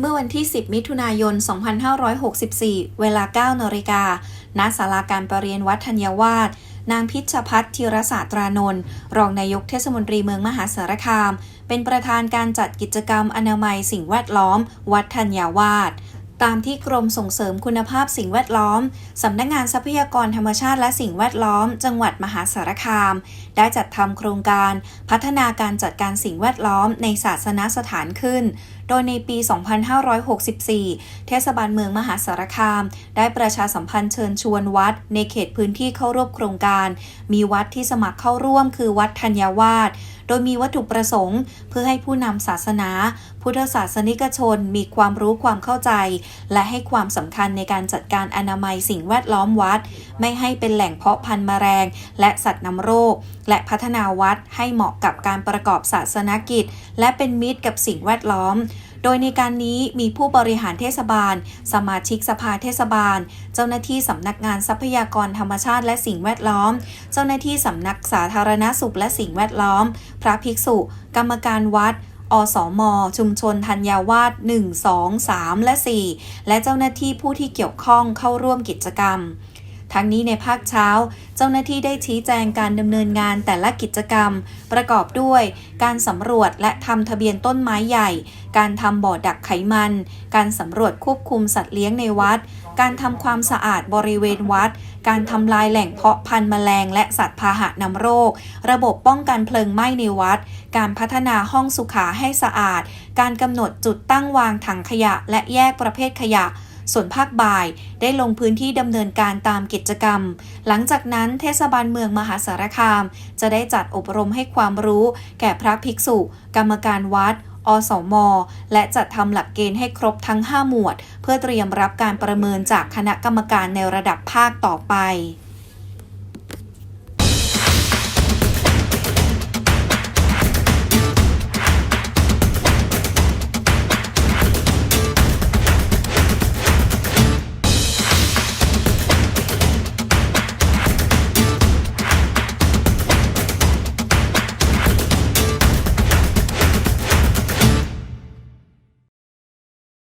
เมื่อวันที่ 10 มิถุนายน 2564 เวลา 9นาฬิกา ณ ศาลาการประเรียนวัดธัญวาสนางพิชพัฒน์ธีรศาสตรานนท์รองนายกเทศมนตรีเมืองมหาสารคาม เป็นประธานการจัดกิจกรรมอนามัยสิ่งแวดล้อม วัดธัญวาสตามที่กรมส่งเสริมคุณภาพสิ่งแวดล้อม สำนักงานทรัพยากรธรรมชาติและสิ่งแวดล้อม จังหวัดมหาสารคาม ได้จัดทำโครงการ พัฒนาการจัดการสิ่งแวดล้อมในศาสนสถานขึ้น โดยในปี 2564 เทศบาลเมืองมหาสารคาม ได้ประชาสัมพันธ์เชิญชวนวัด ในเขตพื้นที่เข้าร่วมโครงการ มีวัดที่สมัครเข้าร่วมคือวัดธัญวาสโดยมีวัตถุประสงค์ เพื่อให้ผู้นำศาสนา พุทธศาสนิกชนมีความรู้ความเข้าใจ และให้ความสำคัญในการจัดการอนามัยสิ่งแวดล้อมวัด ไม่ให้เป็นแหล่งเพาะพันธุ์แมลง และสัตว์นำโรค และพัฒนาวัดให้เหมาะกับการประกอบศาสนกิจ และเป็นมิตรกับสิ่งแวดล้อม โดยในการนี้มีผู้บริหารเทศบาล สมาชิกสภาเทศบาล เจ้าหน้าที่สำนักงานทรัพยากรธรรมชาติและสิ่งแวดล้อม เจ้าหน้าที่สำนักสาธารณสุขและสิ่งแวดล้อม พระภิกษุ กรรมการวัดอสอมชุมชนธัญวาส1 2 3 และ 4 และเจ้าหน้าที่ผู้ที่เกี่ยวข้องเข้าร่วมกิจกรรม ทั้งนี้ในภาคเช้า เจ้าหน้าที่ได้ชี้แจงการดำเนินงานแต่ละกิจกรรม ประกอบด้วย การสำรวจและทำทะเบียนต้นไม้ใหญ่ การทำบ่อดักไขมัน การสำรวจควบคุมสัตว์เลี้ยงในวัด การทำความสะอาดบริเวณวัด การทำลายแหล่งเพาะพันธุ์แมลงและสัตว์พาหะนำโรค ระบบป้องกันเพลิงไหม้ในวัด การพัฒนาห้องสุขาให้สะอาด การกำหนดจุดตั้งวางถังขยะและแยกประเภทขยะ ส่วนภาคบ่ายได้ลงพื้นที่ดำเนินการตามกิจกรรม หลังจากนั้นเทศบาลเมืองมหาสารคาม จะได้จัดอบรมให้ความรู้ แก่พระภิกษุ กรรมการวัดอสม และจัดทำหลักเกณฑ์ให้ครบทั้ง 5 หมวด เพื่อเตรียมรับการประเมินจากคณะกรรมการในระดับภาคต่อไป